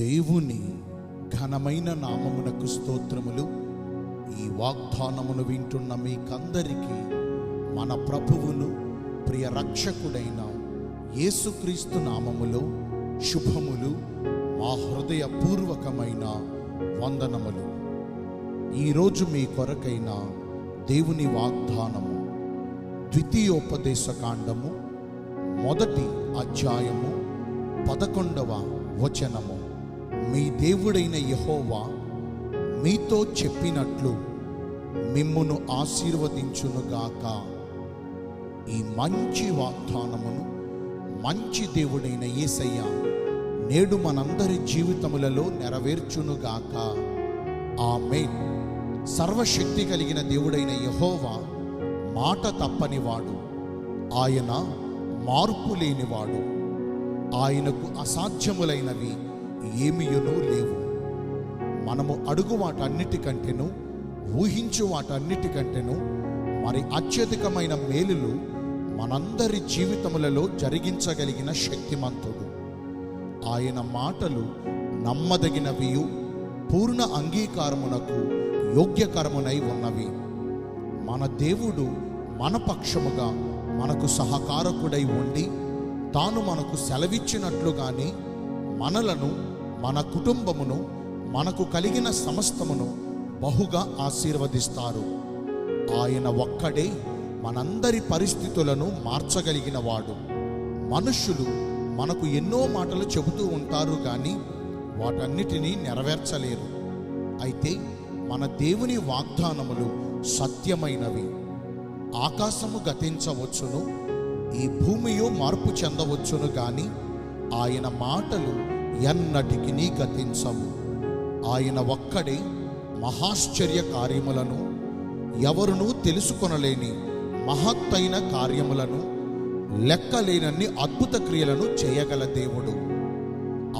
దేవుని ఘనమైన నామమునకు స్తోత్రములు. ఈ వాగ్దానమును వింటున్న మీకందరికీ మన ప్రభువును ప్రియ రక్షకుడైన యేసుక్రీస్తు నామములో శుభములు మా హృదయపూర్వకమైన వందనములు. ఈరోజు మీ కొరకైన దేవుని వాగ్దానము ద్వితీయోపదేశ కాండము మొదటి అధ్యాయము పదకొండవ వచనము. మీ దేవుడైన యహోవా మీతో చెప్పినట్లు మిమ్మును ఆశీర్వదించునుగాక ఈ మంచి వాగ్దానమును మంచి దేవుడైన ఏసయ్య నేడు మనందరి జీవితములలో నెరవేర్చునుగాక ఆమె సర్వశక్తి కలిగిన దేవుడైన యహోవా మాట తప్పనివాడు. ఆయన మార్పు లేనివాడు. ఆయనకు అసాధ్యములైనవి ఏమియునూ లేవు. మనము అడుగు వాటన్నిటికంటేను ఊహించు వాటన్నిటికంటేను మరి అత్యధికమైన మేలులు మనందరి జీవితములలో జరిగించగలిగిన శక్తిమంతుడు. ఆయన మాటలు నమ్మదగినవియు పూర్ణ అంగీకారమునకు యోగ్యకరమునై ఉన్నవి. మన దేవుడు మన పక్షముగా మనకు సహకారకుడై ఉండి తాను మనకు సెలవిచ్చినట్లుగానే మనలను మన కుటుంబమును మనకు కలిగిన సమస్తమును బహుగా ఆశీర్వదిస్తారు. ఆయన ఒక్కడే మనందరి పరిస్థితులను మార్చగలిగిన వాడు మనుష్యులు మనకు ఎన్నో మాటలు చెబుతూ ఉంటారు కానీ వాటన్నిటినీ నెరవేర్చలేరు. అయితే మన దేవుని వాగ్దానములు సత్యమైనవి. ఆకాశము గతించవచ్చును ఈ భూమియు మార్పు చెందవచ్చును కానీ ఆయన మాటలు ఎన్నటికి గతించవు. ఆయన ఒక్కడే మహాశ్చర్య కార్యములను ఎవరునూ తెలుసుకొనలేని మహత్తైన కార్యములను లెక్కలేనన్ని అద్భుత క్రియలను చేయగల దేవుడు.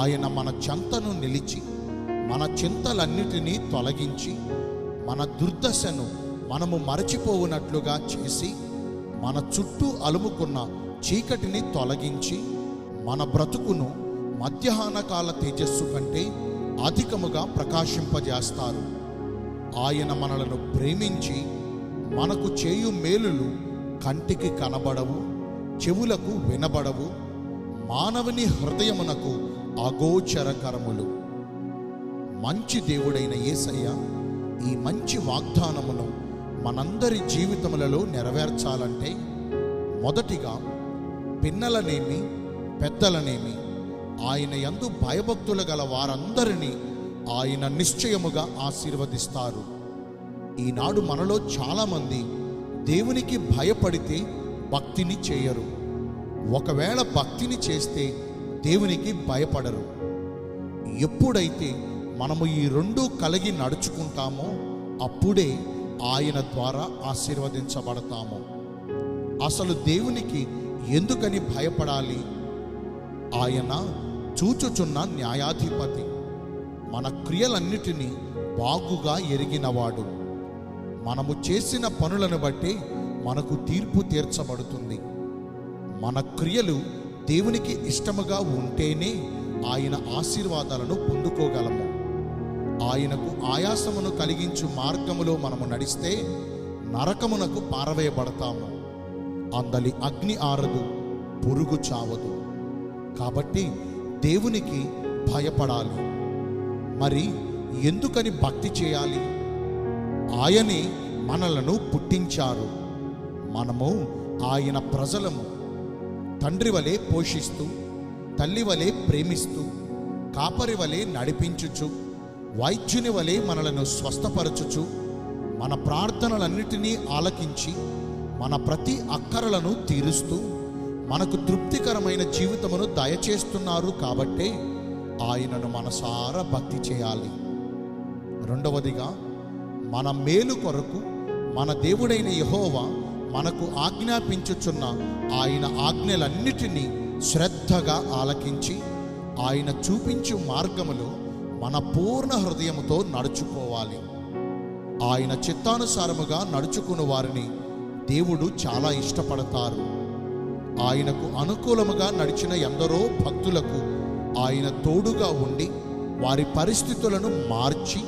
ఆయన మన చెంతను నిలిచి మన చింతలన్నిటినీ తొలగించి మన దుర్దశను మనము మరచిపోవునట్లుగా చేసి మన చుట్టూ అలుముకున్న చీకటిని తొలగించి మన బ్రతుకును మధ్యాహ్న కాల తేజస్సు కంటే అధికముగా ప్రకాశింపజేస్తారు. ఆయన మనలను ప్రేమించి మనకు చేయు మేలులు కంటికి కనబడవు చెవులకు వినబడవు మానవుని హృదయమునకు అగోచరకరములు. మంచి దేవుడైన యేసయ్య ఈ మంచి వాగ్దానమును మనందరి జీవితములలో నెరవేర్చాలంటే మొదటిగా పిన్నలనేమి పెద్దలనేమి ఆయన యందు భయభక్తులు గల వారందరినీ ఆయన నిశ్చయముగా ఆశీర్వదిస్తారు. ఈనాడు మనలో చాలామంది దేవునికి భయపడితే భక్తిని చేయరు. ఒకవేళ భక్తిని చేస్తే దేవునికి భయపడరు. ఎప్పుడైతే మనము ఈ రెండు కలిగి నడుచుకుంటామో అప్పుడే ఆయన ద్వారా ఆశీర్వదించబడతాము. అసలు దేవునికి ఎందుకని భయపడాలి? ఆయన చూచుచున్న న్యాయాధిపతి మన క్రియలన్నిటినీ బాగుగా ఎరిగినవాడు. మనము చేసిన పనులను బట్టి మనకు తీర్పు తీర్చబడుతుంది. మన క్రియలు దేవునికి ఇష్టముగా ఉంటేనే ఆయన ఆశీర్వాదాలను పొందుకోగలము. ఆయనకు ఆయాసమును కలిగించు మార్గములో మనము నడిస్తే నరకమునకు పారవేయబడతాము. అందలి అగ్ని ఆరదు పురుగు చావదు. కాబట్టి దేవునికి భయపడాలి. మరి ఎందుకని భక్తి చేయాలి? ఆయనే మనలను పుట్టించారు. మనము ఆయన ప్రజలము. తండ్రి వలె పోషిస్తూ తల్లి వలె ప్రేమిస్తూ కాపరి వలె నడిపించుచు వైద్యుని వలె మనలను స్వస్థపరచుచు మన ప్రార్థనలన్నిటినీ ఆలకించి మన ప్రతి అక్కరలను తీరుస్తూ మనకు తృప్తికరమైన జీవితమును దయచేస్తున్నారు కాబట్టే ఆయనను మనసారా భక్తి చేయాలి. రెండవదిగా మన మేలు కొరకు మన దేవుడైన యహోవా మనకు ఆజ్ఞాపించుచున్న ఆయన ఆజ్ఞలన్నిటినీ శ్రద్ధగా ఆలకించి ఆయన చూపించు మార్గములో మన పూర్ణ హృదయముతో నడుచుకోవాలి. ఆయన చిత్తానుసారముగా నడుచుకుని వారిని దేవుడు చాలా ఇష్టపడతారు. ఆయనకు అనుకూలముగా నడిచిన ఎందరో భక్తులకు ఆయన తోడుగా ఉండి వారి పరిస్థితులను మార్చి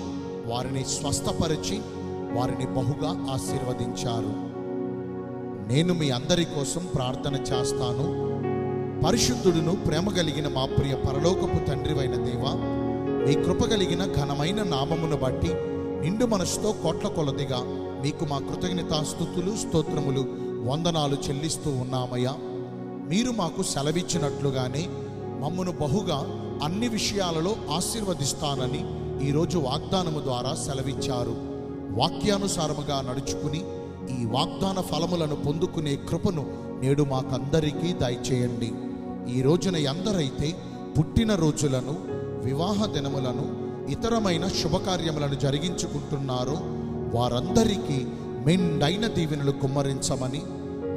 వారిని స్వస్థపరిచి వారిని బహుగా ఆశీర్వదించారు. నేను మీ అందరి కోసం ప్రార్థన చేస్తాను. పరిశుద్ధుడును ప్రేమ కలిగిన మా ప్రియ పరలోకపు తండ్రివైన దేవ మీ కృప కలిగిన ఘనమైన నామమును బట్టి నిండు మనసుతో కోట్ల కొలదిగా మీకు మా కృతజ్ఞతాస్థుతులు స్తోత్రములు వందనాలు చెల్లిస్తూ ఉన్నామయ్యా. మీరు మాకు సెలవిచ్చినట్లుగానే మమ్మను బహుగా అన్ని విషయాలలో ఆశీర్వదిస్తానని ఈరోజు వాగ్దానము ద్వారా సెలవిచ్చారు. వాక్యానుసారముగా నడుచుకుని ఈ వాగ్దాన ఫలములను పొందుకునే కృపను నేడు మాకందరికీ దయచేయండి. ఈ రోజున ఎందరైతే పుట్టిన రోజులను వివాహ దినములను ఇతరమైన శుభకార్యములను జరిగించుకుంటున్నారో వారందరికీ మెండైన దీవెనలు కుమ్మరించమని